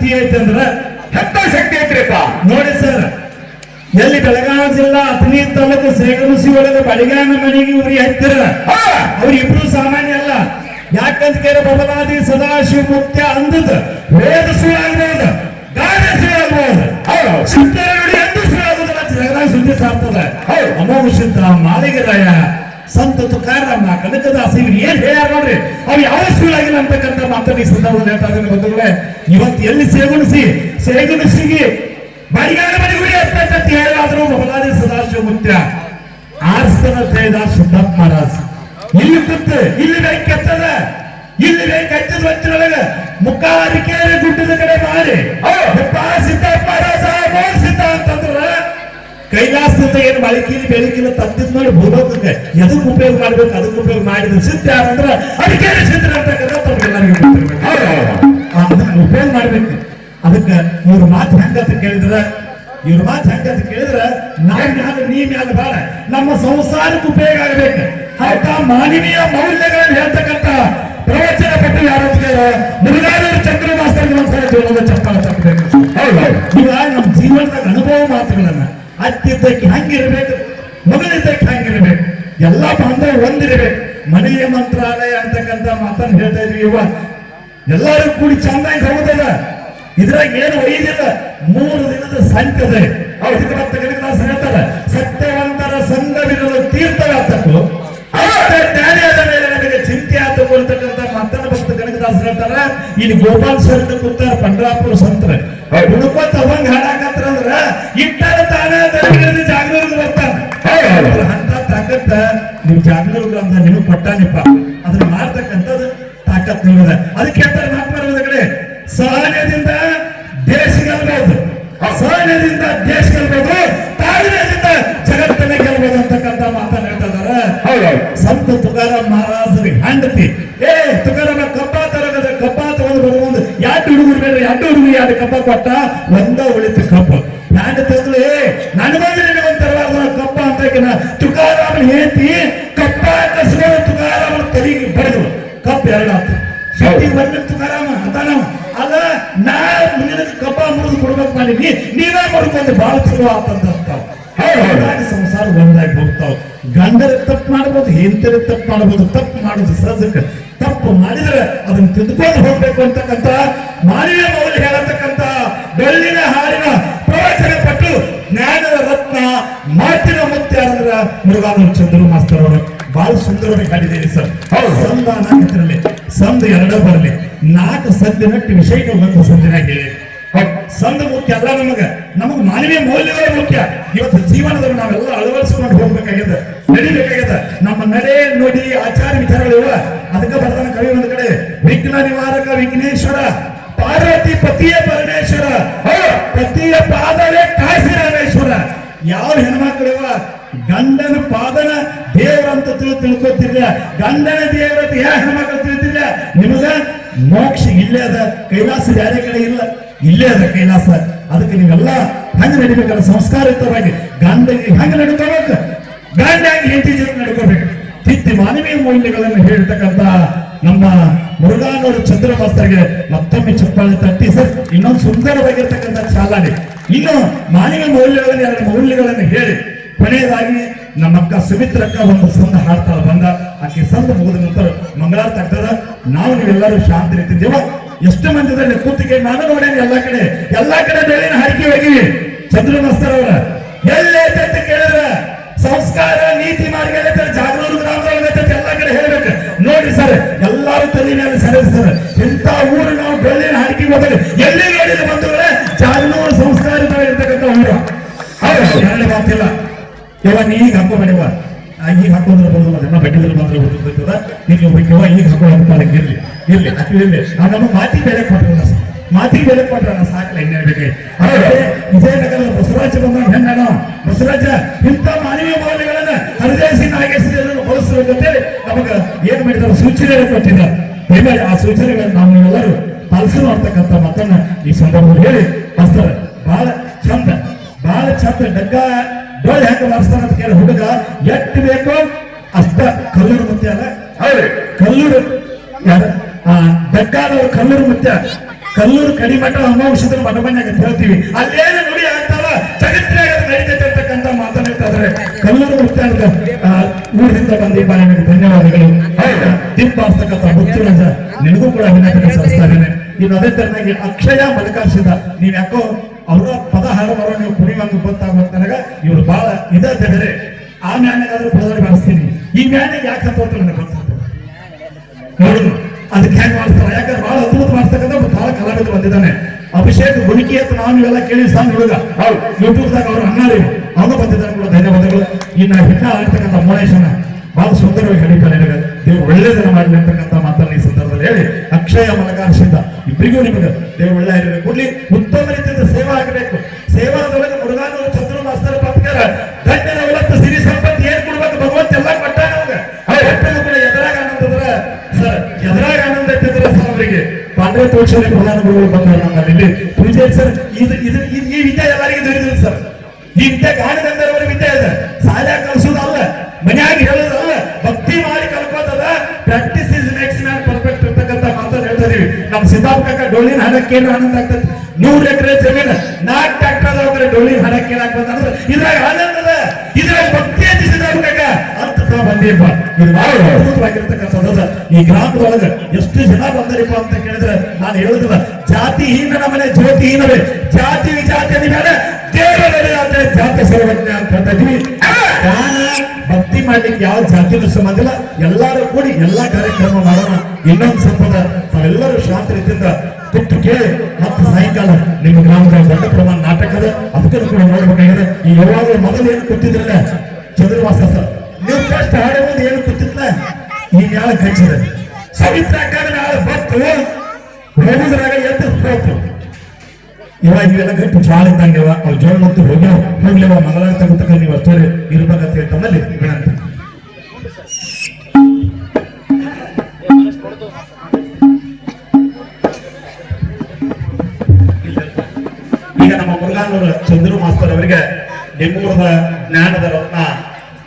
ಶಕ್ತಿ ಐತೆ ಅಂದ್ರ ಎಂತ ಶಕ್ತಿ ಐತ್ರಿಪ್ಪ. ನೋಡಿ ಸರ್ ಎಲ್ಲಿ ಬೆಳಗಾವಿ ಜಿಲ್ಲಾ ಅಥಣಿ ತಾಲೂಕು ಸೇಗಮಸಿ ಒಳಗೆ ಬಡಿಗಾನ ಮನೆಗೆ ಇವ್ರಿ ಹತ್ತಿರ ಅವ್ರಿಬ್ರು ಸಾಮಾನ್ಯ ಅಲ್ಲ. ಯಾಕಂತ ಕೇರ ಬದಲಾದಿ ಸದಾಶಿವ ಮುಕ್ತ ಅಂದದ ವೇದ ಸುಳ್ಳಾಗ್ಬೋದು ಗಾನ ಸುಳ್ಳಾಗ್ಬೋದು ಹೌದು. ಸುಂದರ ನುಡಿ ಎಂದು ಸುಳ್ಳಾಗುದಿಲ್ಲ ಜಗದಾಗ ಸುದ್ದಿ ಸಾರ್ತದ. ಅಮೋಘ ಸಿದ್ಧ ಮಾಲಿಗರಾಯ ಸಂತ ತುಕಾರಾಮ ಕನಕದಾಸ ಇವ್ರು ಏನ್ ಹೇಳ್ಯಾರ ನೋಡ್ರಿ? ಅವ್ರು ಯಾವ ಸುಳ್ಳಾಗಿಲ್ಲ ಅಂತಕ್ಕಂಥ ಮಾತನ್ನ ಈ ಸಂದರ್ಭದಲ್ಲಿ ಹೇಳ್ತಾ ಇದ್ದೀನಿ ಬಂಧುಗಳೇ. ಇವತ್ತು ಎಲ್ಲಿ ಸೇಗುಣಿಸಿ? ಸೇಗುಣಿಸಿ ಬಡಿಗಾರ ಮನೆಗುಡಿ ಅಂತ ಹೇಳಾದ್ರು ಬದಲಾದಿ ಸದಾಶಿವ ಮುತ್ಯ ಆರಿಸ್ತನ ತೇದ ಸಿದ್ದಪ್ಪ ಮಹಾರಾಜ್ ಇಲ್ಲಿ ಕುತ್ತು ಇಲ್ಲಿ ಕೆತ್ತದ ಇಲ್ಲಿ ಬೆಂಕಿ ಹಚ್ಚಿದ ಮುಖಾರಿಕೆ ಗುಡ್ಡದ ಕಡೆ ಮಾಡಿ ಸಿದ್ದಪ್ಪ ಅಂತಂದ್ರ ಕೈಲಾಸದ ಏನು ಮಳಕಿಲಿ ಬೆಳಕಿಲ್ಲ ತಂದಿದ್ ನೋಡಿ ಭೂಲೋಕಕ್ಕೆ ಎದಕ್ಕೆ ಉಪಯೋಗ ಮಾಡ್ಬೇಕು ಅದಕ್ಕೆ ಉಪಯೋಗ ಮಾಡಿದ ಸಿದ್ಧ ಯಾರಂದ್ರ ಅದಕ್ಕೆ ಸಿದ್ಧ ಅಂತಕ್ಕಂಥ ಉಪಯೋಗ ಮಾಡ್ಬೇಕು. ಅದಕ್ಕೆ ಇವ್ರ ಮಾತು ಹೆಂಗಂತ ಕೇಳಿದ್ರ? ಇವ್ರ ಮಾತು ಹೆಂಗಂತ ಕೇಳಿದ್ರ? ನಾಯಿ ಮ್ಯಾಲ ನೀ ಮ್ಯಾಲ ಬಾಳ. ನಮ್ಮ ಸಂಸಾರಕ್ಕೆ ಉಪಯೋಗ ಆಗಬೇಕು. ಆಯ್ತಾ ಮಾನವೀಯ ಮೌಲ್ಯಗಳನ್ನು ಹೇಳ್ತಕ್ಕಂಥ ಪ್ರವಚನ ಪಟ್ಟು ಯಾರು ಮುರುಘಾದೇವಿ ಚಂದ್ರ ಮಾಸ್ತರ್ಗೆ ಒಂದ್ಸಲ ಜೀವನದ ಚಪ್ಪಾಳ ತಪ್ಪಬೇಕು. ಹೌದು, ಹೌದು. ಈಗ ನಮ್ಮ ಜೀವನದ ಅನುಭವ ಮಾತುಗಳನ್ನ ಅತ್ತಿದ್ದಕ್ಕೆ ಹಂಗಿರ್ಬೇಕು ಮಗಳಿದ್ದಕ್ಕೆ ಹಂಗಿರ್ಬೇಕು, ಎಲ್ಲ ಬಾಂಧವ ಒಂದಿರ್ಬೇಕು. ಮನೆಯ ಮಂತ್ರಾಲಯ ಅಂತಕ್ಕಂಥ ಮಾತನ್ನ ಹೇಳ್ತಾ ಇದ್ವಿ ಇವ ಎಲ್ಲರೂ ಕೂಡಿ ಚೆನ್ನಾಗಿ ಹೋಗುದಲ್ಲ. ಇದ್ರಾಗ ಏನು ಒಯ್ದಿಲ್ಲ. ಮೂರು ದಿನದ ಸಂಕದ ಮತ್ತೆ ಕನಕದಾಸ ಹೇಳ್ತಾರ, ಸತ್ಯವಂತರ ಸಂಘವಿರುವ ತೀರ್ಥವಾತಕ್ಕೂ ಜ್ಞಾನಿಯಾದ ಮೇಲೆ ನಮಗೆ ಚಿಂತೆ ಆತಕ್ಕೂ ಅಂತಕ್ಕಂಥ ಮಾತನ್ನ ಭಕ್ತ ಕನಕದಾಸ ಹೇಳ್ತಾರ? ಇಲ್ಲಿ ಗೋಪಾಲ್ ಸರ್ ಕೂತಾರ ಪಂಡ್ರಾಪುರ ಸಂತರ. ಹುಡುಕೋತ ಅವಂಗ ಹಾಡಾಕತ್ರ ಅಂದ್ರ ಇಟ್ಟಾರ ನೀವು ಜಾಗರೂಕ ಅಂತ ನಿಮಗೆ ಕೊಟ್ಟಾನಿಪ್ಪ. ಅದನ್ನ ಮಾಡ್ತಕ್ಕಂಥದ್ದು ತಾಕತ್ ನಿಮ್ಮದ ಅದಕ್ಕೆ ಹೇಳ್ತಾರೆ ಮಹಾತ್ಮರ ಕಡೆ ಸಹನದಿಂದ ದೇಶ ಗೆಲ್ಬಹುದು ಅಸಹನೆಯಿಂದ ದೇಶ ಗೆಲ್ಬಹುದು ತಾಳ್ಮೆಯಿಂದ ಜಗತ್ತನ್ನ ಗೆಲ್ಬಹುದು ಅಂತಕ್ಕಂಥ ಮಾತನ್ನ ಹೇಳ್ತಾ ಇದಾರೆ. ಸಂತ ತುಕಾರಾಮ್ ಮಹಾರಾಜರಿಗೆ ಹೆಂಡತಿ. ಏ ತುಕಾರಾಮ ಕಬ್ಬ ತರಗದ ಕಬ್ಬ ತಗೊಂಡು ಬರುವುದು ಎರಡು ಹುಡುಗರು ಬೇಡ ಎರಡು ಹುಡುಗರು ಎರಡು ಕಬ್ಬ ಕೊಟ್ಟ ಒಂದ ಉಳಿತು ಕಪ್ಪ. ನಾನು ತಗ್ಲು ಏ ನನಗೊಂದು ನಿನಗೊಂದು ತರವಾದ ಕಬ್ಬ ಅಂತ ತುಕಾರಾಮ್ ಹೇಳ್ತಿ ಬಂದ ತುಕಾರಾಮ ಅಂತಾನ ಅದ ನಾ ನಿನಗೆ ಕಬ್ಬ ಮುರಿದು ಕೊಡ್ಬೇಕು ಮಾಡಿದ್ವಿ ನೀವೇ ಮಾಡ್ಕೊಂಡು ಬಹಳ ಚಲೋ ಆತಂತ ಸಂಸಾರ ಒಂದಾಗಿ ಹೋಗ್ತಾವ. ಗಂಡರ ತಪ್ಪು ಮಾಡ್ಬೋದು ಹೆಂತರ ತಪ್ಪು ಮಾಡ್ಬೋದು ತಪ್ಪು ಮಾಡೋದು ಸಹಜಕ್ಕೆ. ತಪ್ಪು ಮಾಡಿದ್ರೆ ಅದನ್ನ ತಿದ್ದುಕೊಂಡು ಹೋಗ್ಬೇಕು ಅಂತಕ್ಕಂತ ಮಾನವೀಯ ಮೌಲ್ಯ ಹೇಳತಕ್ಕಂತ ಬೆಳ್ಳಿನ ಹಾಲಿನ ಪ್ರವಚನ ಪಟ್ಟು ಜ್ಞಾನದ ರತ್ನ ಮಾತಿನ ಮುತ್ಯ ಅಂದ್ರ ಮುರುಘಾನಂದ ಚಂದ್ರ ಮಾಸ್ತರ್ ಅವರು ಬಹಳ ಸುಂದರವಾಗಿ ಹಾಡಿದ್ದೀರಿ ಸರ್. ಸಂದ ನಾಲ್ಕರಲ್ಲಿ ಸಂದ ಎರಡ ಬರಲಿ. ನಾಲ್ಕು ಸಂದಿನಟ್ಟು ವಿಷಯ ಒಂದು ಸಂದಿನ ಹೇಳಿ. ಸಂದ ಮುಖ್ಯ ಅಲ್ಲ ನಮಗ. ನಮಗ್ ಮಾನವೀಯ ಮೌಲ್ಯಗಳ ಮುಖ್ಯ. ಇವತ್ತು ಜೀವನದಲ್ಲಿ ನಾವೆಲ್ಲ ಅಳವಡಿಸಿಕೊಂಡು ಹೋಗ್ಬೇಕಾಗ್ಯದ ನಡಿಬೇಕಾಗ್ಯದ ನಮ್ಮ ನಡೆ, ನುಡಿ, ಆಚಾರ ವಿಚಾರಗಳು ಇವ. ಅದಕ್ಕೆ ಬರ್ತಾನ ಕವಿ ಒಂದ್ ಕಡೆ, ವಿಘ್ನ ನಿವಾರಕ ವಿಘ್ನೇಶ್ವರ, ಪಾರ್ವತಿ ಪತಿಯ ಪರಮೇಶ್ವರ ಪತಿಯ ಪಾದವೇ ಕಾಶಿ ರಾಮೇಶ್ವರ. ಯಾವ ಹೆಣ್ಮಕ್ಳು ಇವ? ಗಂಡನ ಪಾದನ ದೇವರಂತ ತಿಳಿ ತಿಳ್ಕೊತಿರ್ಲ ಗಂಡನ ದೇವರಂತ ಯಾವ ಹೆಣ್ಮಕ್ಳು ತಿಳಿತಿರ್ಲ ನಿಮಗ ಮೋಕ್ಷ ಇಲ್ಲೇ ಅದ, ಕೈಲಾಸ ಬೇರೆ ಕಡೆ ಇಲ್ಲ. ಇಲ್ಲೇ ಅದ ಕೈಲಾಸ. ಅದಕ್ಕೆ ನೀವೆಲ್ಲ ಹೆಂಗ್ ನಡಿಬೇಕಲ್ಲ ಸಂಸ್ಕಾರಯುತವಾಗಿ? ಗಂಡಗೆ ಹೆಂಗ್ ನಡ್ಕೋಬೇಕು? ಗಂಡಾಗಿ ಹೆಂಡತಿ ಜನ ನಡ್ಕೋಬೇಕು. ತಿದ್ದಿ ಮಾನವೀಯ ಮೌಲ್ಯಗಳನ್ನು ಹೇಳ್ತಕ್ಕಂತ ನಮ್ಮ ಮುರುಘಾನವರು ಚಂದ್ರ ಮಾಸ್ತರ್ಗೆ ಮತ್ತೊಮ್ಮೆ ಚಪ್ಪಾಳೆ ತಟ್ಟಿ. ಸರ್, ಇನ್ನೊಂದು ಸುಂದರವಾಗಿರ್ತಕ್ಕಂಥ ಚಾಲನೆ ಇನ್ನು ಮಾನವೀಯ ಮೌಲ್ಯಗಳನ್ನು, ಎರಡು ಮೌಲ್ಯಗಳನ್ನು ಹೇಳಿ. ಕೊನೆಯದಾಗಿ ನಮ್ಮ ಅಕ್ಕ ಸುಮಿತ್ರಕ್ಕ ಒಂದು ಸಂದ ಹಾಡ್ತಾಳ ಬಂದ. ಆಕೆ ಸಂದ ಮುಗಿದ ನಂತರ ಮಂಗಳಾರತಿ ಆಗ್ತದ ನಾವು ನೀವೆಲ್ಲರೂ ಶಾಂತಿ ರೀತಿದ್ದೇವ ಎಷ್ಟು ಮಂದಿದಲ್ಲಿ ಕೂತಿಗೆ ನಾನು ನೋಡೇನಿ ಎಲ್ಲಾ ಕಡೆ ಎಲ್ಲಾ ಕಡೆ ಬೆಳ್ಳಿನ ಹಾಕಿ ಹೋಗಿವಿ. ಚಂದ್ರ ಮಾಸ್ತರ್ ಅವರ, ಎಲ್ಲೇ ಅಂತ ಕೇಳಿದ್ರ, ಸಂಸ್ಕಾರ, ನೀತಿ ಮಾರ್ಗ ಜಾಗರೂರು ಗ್ರಾಮದಲ್ಲಿ ಎಲ್ಲಾ ಕಡೆ ಹೇಳ್ಬೇಕು. ನೋಡ್ರಿ ಸರ್, ಎಲ್ಲಾರು ತಲೆ ಮೇಲೆ ಸರಿ ಸರ್, ಇಂಥ ಊರು ನಾವು ಬೆಳ್ಳಿನ ಹಾಕಿ ಹೋದ್ರೆ ಎಲ್ಲಿ ನೋಡಿದ ಬಂಧುಗಳೇ ಜಾಗರೂರು ಸಂಸ್ಕಾರ ಇರ್ತಕ್ಕಂಥ ಊರು. ಹೌದು ಮಾತಿಲ್ಲ. ಇವ ನೀ ಈಗ ಹಾಕೋಬೇಡವ ಈಗ ಹಾಕೊಂಡ್ರೆ ಬರೋದು ಅದನ್ನ ಬಡ್ಡಿದ್ರೆ ಬರ್ತದ ಈಗ ಹೋಗ್ಬೇಕವ ಈಗ ಹಾಕೊಳ್ಳೋ ಇರ್ಲಿ. ಇರ್ಲಿ ಅದು ಇರ್ಲಿ. ಆ, ನಮ್ಮ ಮಾತಿಗೆ ಬೆಲೆ ಕೊಟ್ಟಿಲ್ಲ ಸರ್ ಮಾತಿಗೆ ಬೆಲೆ ಕೊಟ್ರ ನಾ ಇನ್ನ ಇನ್ನೇ ಆದರೆ ವಿಜಯನಗರದ ಬಸವರಾಜ ಬಂದ ಹೆಣ್ಣನ. ಬಸವರಾಜ, ಇಂಥ ಮಾನವೀಯ ಮೌಲ್ಯಗಳನ್ನ ಹರಿದೇಶಿ ನಾಗೇಶ್ವರಿಯನ್ನು ಬಳಸಬೇಕು ಅಂತೇಳಿ ನಮಗ ಏನ್ ಮಾಡಿದಾರೆ ಸೂಚನೆ ಕೊಟ್ಟಿದ್ದಾರೆ. ದಯಮಾಡಿ ಆ ಸೂಚನೆಗಳನ್ನು ನಾವು ನೀವೆಲ್ಲರೂ ಪಾಲಿಸಲು ಅಂತಕ್ಕಂಥ ಮಾತನ್ನ ಈ ಸಂದರ್ಭದಲ್ಲಿ ಹೇಳಿ. ಮಾಸ್ತರ್ ಬಹಳ ಚಂದ ಬಹಳ ಚಂದ, ಡಗ್ಗ ಡೋಳಿ ಹೆಂಗ ಮಾಡಿಸ್ತಾನ ಅಂತ ಕೇಳಿ ಹುಡುಗ ಎಟ್ ಬೇಕೋ ಅಷ್ಟ ಕಲ್ಲೂರು ಮುತ್ಯ ಅಲ್ಲ? ಹೌದ್ರಿ. ಕಲ್ಲೂರು ಯಾರ? ಆ ಡಗ್ಗಾದವ್ರು ಕಲ್ಲೂರು ಮುತ್ಯ. ಕಲ್ಲೂರು ಕಡಿಮಠ ಮಟ್ಟ ಮಠ ಮನ್ಯಾಗ ಅಂತ ಹೇಳ್ತೀವಿ. ಅಲ್ಲೇನು ನುಡಿ ಆಗ್ತಾರ ಚರಿತ್ರೆ ನಡೀತೈತೆ ಅಂತಕ್ಕಂಥ ಮಾತನಾಡ್ತಾದ್ರೆ ಕಲ್ಲೂರು ಮುತ್ಯ ಅಂತ ಊರಿಂದ ಬಂದು ಬಾಳಿಗೆ ಧನ್ಯವಾದಗಳು. ಹೌದಾ? ದೀಪ ಆಗ್ತಕ್ಕಂಥ ಮುತ್ತುರಾಜ ನಿನಗೂ ಕೂಡ ಅಭಿನಂದನೆ ಸಲ್ಲಿಸ್ತಾ ಇದ್ದೇನೆ. ಇನ್ನು ಅದೇ ತರನಾಗಿ ಅಕ್ಷಯ ಮಲಕಾರ್ಸಿದ ನೀವ್ ಯಾಕೋ ಅವರ ಪದ ನೀವು ಕುಣಿವಂಗ ಗೊತ್ತಾಗುವಂತ ತನಕ ಇವರು ಬಹಳ ಇದೇ ಬೇರೆ. ಆ ಮ್ಯಾನಾಗಾದ್ರೂ ಪ್ರಧಾನಿ ಬಳಸ್ತೀನಿ ಈ ಮ್ಯಾನಿಗೆ ಯಾಕೆ ಹತ್ತೋತ ನನಗೆ ಗೊತ್ತಾಗ್ತದೆ ನೋಡುದು ಅದಕ್ಕೆ ಹೆಂಗ್ ಮಾಡ್ತಾರೆ ಯಾಕಂದ್ರೆ ಬಹಳ ಅದ್ಭುತ ಮಾಡ್ತಕ್ಕಂಥ ಒಂದು ಬಹಳ ಕಲಾವಿದ ಬಂದಿದ್ದಾನೆ. ಅಭಿಷೇಕ್ ಗುಣಿಕಿ ಅಂತ ನಾವು ಇವೆಲ್ಲ ಕೇಳಿ ಸಣ್ಣ ಹುಡುಗ. ಅವ್ರು ಯೂಟ್ಯೂಬ್ದಾಗ ಅವ್ರು ಅಣ್ಣಾರಿ ಅವನು ಬಂದಿದ್ದಾನೆ ಕೂಡ, ಧನ್ಯವಾದಗಳು. ಇನ್ನು ಹಿಟ್ಟ ಆಗ್ತಕ್ಕಂಥ ಮೋನೇಶನ ಬಹಳ ಸುಂದರವಾಗಿ ಹೇಳಿದ್ದಾರೆ ನಿಮಗೆ ದೇವ್ರು ಒಳ್ಳೆಯದನ್ನ ಮಾಡಲಿ ಅಂತಕ್ಕಂಥ ಮಾತನ್ನ ಈ ಸಂದರ್ಭದಲ್ಲಿ ಹೇಳಿ. ಅಕ್ಷಯ ಮಲಕಾರ್ಷಿಂದ ಇಬ್ಬರಿಗೂ ನಿಮಗೆ ದೇವ್ರು ಒಳ್ಳೆ ಹಿರಿಯರು ಕೊಡ್ಲಿ. ಉತ್ತಮ ರೀತಿಯಿಂದ ಸೇವಾ ಆಗಬೇಕು. ಸೇವಾದೊಳಗೆ ಪ್ರಧಾನ ಗುರುಗಳು ಬಂದರು ನಮ್ಮಲ್ಲಿ ಇಲ್ಲಿ ಸರ್, ಇದು ಇದು ಈ ವಿದ್ಯೆ ಎಲ್ಲರಿಗೂ ತಿಳಿದಿಲ್ಲ ಸರ್. ಈ ವಿದ್ಯೆ ಗಾಣಗಂಧರ್ವರ ವಿದ್ಯೆ ಇದೆ. ಸಾಲ ಕಲಿಸೋದಲ್ಲ ಮನ್ಯಾಗ ಹೇಳೋದಲ್ಲ, ಭಕ್ತಿ ಮಾಡಿ ಕಲ್ಕೋತದ practice is makes man perfect ಇರ್ತಕ್ಕಂಥ ಮಾತನ್ನ ಹೇಳ್ತಾ ನಮ್ಮ ಸಿದ್ದಾಪ್ ಕಾಕ ಡೊಳ್ಳಿನ ಹಣಕ್ಕೆ ಏನು ಆನಂದ ಆಗ್ತದೆ? ನೂರು ಎಕರೆ ಜಮೀನು ನಾಲ್ಕು ಟ್ರ್ಯಾಕ್ಟರ್ ಹೋದ್ರೆ ಡೊಳ್ಳಿನ ಹಣಕ್ಕೆ ಏನಾಗ್ತದೆ ಅಂದ್ರೆ ಇದ್ರಾಗ ಆನಂದದ ಇದ್ರಾಗ ಭಕ್ತಿ ಬಂದಿಪ್ಪ ಇದು ಬಹಳ ಅದ್ಭುತವಾಗಿರ್ತಕ್ಕಂಥದ್ದು ಈ ಗ್ರಾಮದೊಳಗೆ ಎಷ್ಟು ಜನ ಬಂದರಿಪ್ಪ ಅಂತ ಕೇಳಿದ್ರೆ ನಾನು ಹೇಳುದಿಲ್ಲ. ಜಾತಿ ಹೀನ ನಮ್ಮನೆ ಜ್ಯೋತಿ ಹೀನವೇ ಜಾತಿ ವಿಜಾತಿ ಮೇಲೆ ದೇವರೇ ಜಾತಿ ಸರ್ವಜ್ಞ ಅಂತ ಹೇಳ್ತಾ ಇದೀವಿ ಭಕ್ತಿ ಮಾಡ್ಲಿಕ್ಕೆ ಯಾವ ಜಾತಿನೂ ಸಂಬಂಧ ಇಲ್ಲ. ಎಲ್ಲರೂ ಕೂಡಿ ಎಲ್ಲಾ ಕಾರ್ಯಕ್ರಮ ಮಾಡೋಣ. ಇನ್ನೊಂದು ಸಂಪದ ತಾವೆಲ್ಲರೂ ಶಾಂತ ರೀತಿಯಿಂದ ಕೂತು ಕೇಳಿ ಮತ್ತೆ ಸಾಯಂಕಾಲ ನಿಮ್ಮ ಗ್ರಾಮದ ದೊಡ್ಡ ಪ್ರಮಾಣ ನಾಟಕ ಅದ ಅದಕ್ಕೂ ಕೂಡ ನೋಡ್ಬೇಕಾಗಿದೆ. ಈ ಯಾವಾಗ ಮೊದಲು ಏನು ಕೊಟ್ಟಿದ್ರಲ್ಲ ಚಂದ್ರವಾಸ ಸರ್. ನೀವು ಫಸ್ಟ್ ಹಾಡೋದು ಏನು ಕೂತಿದ್ಲ ಈಗ ಮ್ಯಾಲ ಕಚ್ಚಿದೆ ಸವಿತ್ರ ಮ್ಯಾಲ ಬತ್ತು ಹೋಗುದ್ರಾಗ ಎದ್ದು ಹೋಗ್ತು ಇವಾಗ ಇವೆಲ್ಲ ಗಟ್ಟಿ ಜೋಳ ಇದ್ದಂಗೆವ ಅವ್ ಜೋಳ ಮತ್ತು ಹೋಗ್ಯಾವ. ಹೋಗ್ಲೇವ ಮಂಗಳಾರ ತಗೋತಕ್ಕ ನೀವು ಅಷ್ಟೇ ಇರ್ಬೇಕಂತ ಹೇಳಿ ತಮ್ಮಲ್ಲಿ ವಿನಂತಿ. ಈಗ ನಮ್ಮ ಮುರುಘಾನೂರು ಚಂದ್ರು ಮಾಸ್ತರ್ ಅವರಿಗೆ ನಿಮ್ಮೂರದ ಜ್ಞಾನದ ರತ್ನ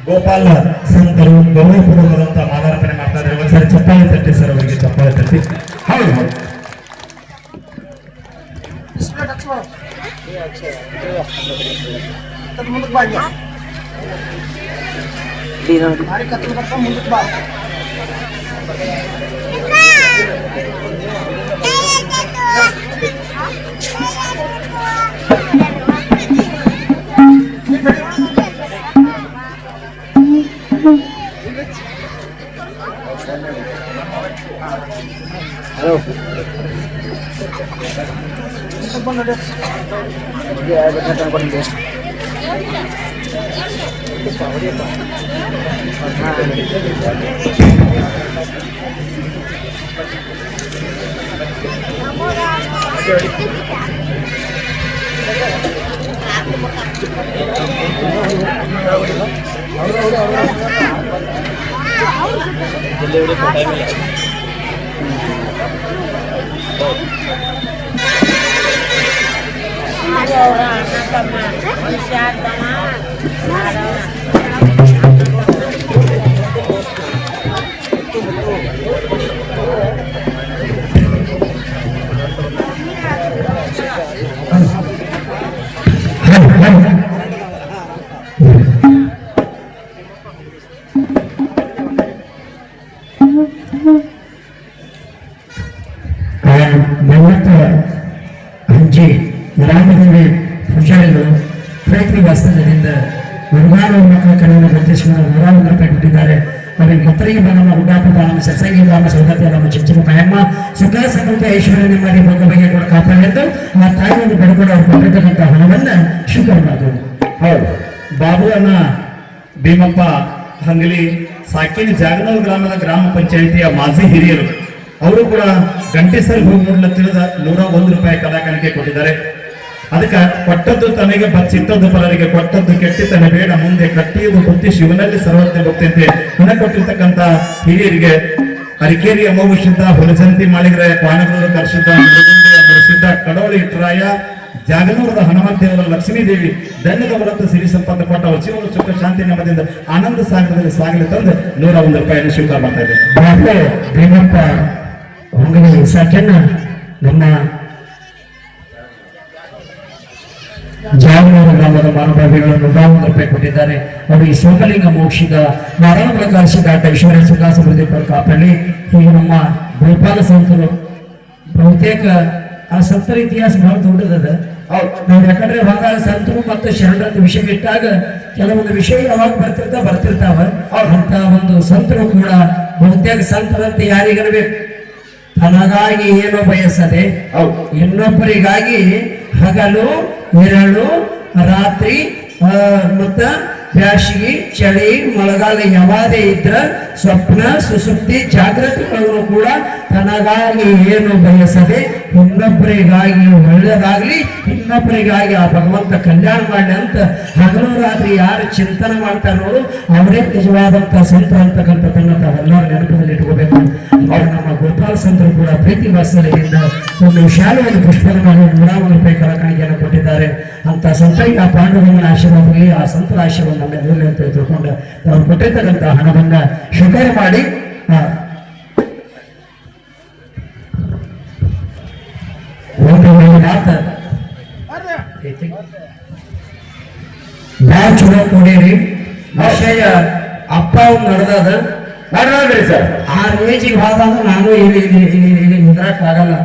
ಗೋಪಾಲ ಸಂತರು ಗೌರವಪೂರ್ವಕವಾದಂತ ಮಾಲಾರ್ಪಣೆ ಮಾಡ್ತಾ ಇದ್ದಾರೆ ಒಂದ್ಸರಿ ಚಪ್ಪಾಳೆ ತಟ್ಟಿ ಸರ್ ಅವರಿಗೆ ಚಪ್ಪಾಳೆ ತಟ್ಟಿ ಹೌದು ಹೌದು ಮುಂದಕ್ಕೆ ಬಾ Halo. Telepon ada. Dia ada ಕತ್ತಲು ಬರ್ತಾ ಮುಂದಕ್ಕೆ ಬಾ ಮುಂದಕ್ಕೆ ಬಂದು ನಡಿ. ನಮ್ಮತ್ತ ಅಂಜಿ ಗ್ರಾಮದಲ್ಲಿ ಪೂಜಾರಿಗಳು ಪ್ರಯತ್ನ ವಾಸ್ತವ್ಯದಿಂದ ನಿರ್ಮಾಣ ಮಕ್ಕಳ ಕಡೆಯನ್ನು ಗುರುತಿಸಿದ ನೂರಾರು ರೂಪಾಯಿ ಕೊಟ್ಟಿದ್ದಾರೆ ಅವರಿಗೆ ಗೊತ್ತರಿಗೆ ನಮ್ಮ ಗುಡ್ಡಾಪದ ನಮ್ಮ ಸತ್ಸಂಗಿ ಗ್ರಾಮ ಸೌಗತ್ಯ ನಮ್ಮ ಚಿಂಚಿನ ಪಯಮ್ಮ, ಸುಖ ಸಮೃದ್ಧಿ, ಐಶ್ವರ್ಯ ನೆಮ್ಮದಿ ಬಗ್ಗೆ ಬಗ್ಗೆ ಕೂಡ ಕಾಪಾಡಿದ್ದು ಆ ತಾಯಿಯನ್ನು ಪಡ್ಕೊಂಡು ಅವ್ರು ಕೊಟ್ಟಿರ್ತಕ್ಕಂಥ ಹಣವನ್ನ ಶುಕ್ರ ಮಾಡೋದು ಹೌದು. ಬಾಬು ಅಣ್ಣ ಭೀಮಪ್ಪ ಹಂಗಲಿ, ಸಾಕಿನ ಜಾಗನೂರು ಗ್ರಾಮದ ಗ್ರಾಮ ಪಂಚಾಯಿತಿಯ ಮಾಜಿ ಹಿರಿಯರು. ಅವರು ಕೂಡ ಗಂಟೆಸರಿ ಹೋಗಿ ನೋಡ್ಲ ತಿಳಿದ ನೂರ ಒಂದು ರೂಪಾಯಿ ಕಲಾಕಾನಿಕೆ ಕೊಟ್ಟಿದ್ದಾರೆ. ಅದಕ್ಕೆ ಕೊಟ್ಟದ್ದು ತನಗೆ ಚಿತ್ತದ್ದು ಪರರಿಗೆ ಕೊಟ್ಟದ್ದು ಕೆಟ್ಟಿತನ ಬೇಡ, ಮುಂದೆ ಕಟ್ಟಿಯುವುದು ಬುದ್ಧಿ ಶಿವನಲ್ಲಿ ಸರ್ವತ್ತೆ ಗೊತ್ತಂತೆ ಹಣ ಕೊಟ್ಟಿರ್ತಕ್ಕಂಥ ಹಿರಿಯರಿಗೆ, ಅರಿಕೇರಿ ಅಮೋಘಿಸಿದ್ದ ಹೊಲಜಂತಿ ಮಾಳಿಗರ, ಪಾನಗೂರು ಕರ್ಷಿದ್ದ ಮೃಗುಂಡಿಯ ಮುರುಸಿದ್ದ ಕಡೋಳಿ ಟ್ರಾಯ ಜಾಗನೂರದ ಹನುಮಂತ ದೇವರ ಲಕ್ಷ್ಮೀ ದೇವಿ, ದಂಡದ ಹೊರತು ಸಿರಿ ಸಂಪನ್ನ ಕೊಟ್ಟ ಜೀವನ ಸುಖ ಶಾಂತಿ ನೆಮ್ಮದಿಯಿಂದ ಆನಂದ ಸಾಗರದಲ್ಲಿ ಸಾಗಲಿ ತಂದು ನೂರ ಒಂದು ರೂಪಾಯಿಯನ್ನು ಸ್ವೀಕಾರ ಮಾಡ್ತಾ ಇದ್ದಾರೆ. ಭೀಮಪ್ಪ ರಂಗನ ಹೆಸಾಟನ್ನ ನನ್ನ ಜಾಮೂರು ಗ್ರಾಮದ ಕೊಟ್ಟಿದ್ದಾರೆ. ಅವರು ಈ ಶಿವಲಿಂಗ ಮೋಕ್ಷಿದ ನಾರಾಯಣ ಪ್ರಕಾಶ ಗಾಟ ಈಶ್ವರ ಸುಖ ಸಮೃದ್ಧಿ ಕಾಪಲ್ಲಿ ಹೀಗೆ ನಮ್ಮ ಗೋಪಾಲ ಸಂತರು ಬಹುತೇಕ ಆ ಸಂತರ ಇತಿಹಾಸ ಬಹಳ ದೊಡ್ಡದದ. ನಾವು ಯಾಕಂದ್ರೆ ಅವಾಗ ಸಂತರು ಮತ್ತು ಶರಣರ ವಿಷಯ ಇಟ್ಟಾಗ ಕೆಲವೊಂದು ವಿಷಯ ಅವಾಗ ಬರ್ತಿರ್ತಾವ ಬರ್ತಿರ್ತಾವ. ಅಂತ ಒಂದು ಸಂತರು ಕೂಡ ಬಹುತೇಕ ಸಂತರಂತೆ ಯಾರಿಗಿರಬೇಕು ತನಗಾಗಿ ಏನು ಬಯಸದೆ ಇನ್ನೊಬ್ಬರಿಗಾಗಿ ಹಗಲು ಎರಳು ರಾತ್ರಿ ಮತ್ತ ಬ್ಯಾಸಿಗೆ ಚಳಿ ಮಳೆಗಾಲ ಯಾವಾದೇ ಇದ್ರ ಸ್ವಪ್ನ ಸುಸುಪ್ತಿ ಜಾಗೃತಿಗಳನ್ನು ಕೂಡ ತನಗಾಗಿ ಏನು ಬಯಸದೆ ಇನ್ನೊಬ್ಬರಿಗಾಗಿ ಒಳ್ಳೆಯದಾಗ್ಲಿ ಇನ್ನೊಬ್ಬರಿಗಾಗಿ ಆ ಭಗವಂತ ಕಲ್ಯಾಣ ಮಾಡಿ ಅಂತ ಹಗಲು ರಾತ್ರಿ ಯಾರು ಚಿಂತನೆ ಮಾಡ್ತಾರೋ ಅವರೇ ನಿಜವಾದಂತಹ ಸಂತ ತನ್ನ ತಾವೆಲ್ಲರೂ ನೆನಪದಲ್ಲಿ ಇಟ್ಕೋಬೇಕು. ಅವರು ನಮ್ಮ ಗೋಪಾಲ ಸಂತರು ಕೂಡ ಪ್ರೀತಿ ವಾತ್ಸಲ್ಯದಿಂದ ಒಂದು ವಿಶಾಲವಾದ ಪುಷ್ಪದ ಮಾಡಿ ನೂರಾರು ರೂಪಾಯಿ ಕಳಕಣಿಕೆಯನ್ನು ಕೊಟ್ಟಿದ್ದಾರೆ. ಅಂತ ಸಂತರಿಗೆ ಆ ಪಾಂಡುರಂಗನ ಆಶೀರ್ವಾದದಲ್ಲಿ ಆ ಸಂತರ ಆಶೀರ್ವಾದ ನಮ್ಮ ಎದುರಲ್ಲಿ ಅಂತ ತಿಳ್ಕೊಂಡು ಅವರು ಕೊಟ್ಟಿರ್ತಕ್ಕಂಥ ಹಣವನ್ನ ಸ್ವೀಕಾರ ಮಾಡಿ ವಿಷಯ ಅಪ್ಪ ಅವ್ನು ನಡೆದದ. ನೋಡ್ರಿ ಸರ್? ಆ ರೇಜಿಗೆ ಹೋದಾಗ ನಾನು ಇಲ್ಲಿ ಇಲ್ಲಿ ಇಲ್ಲಿ ಇಲ್ಲಿ ನಿದ್ರಾಕ್ ಆಗಲ್ಲ.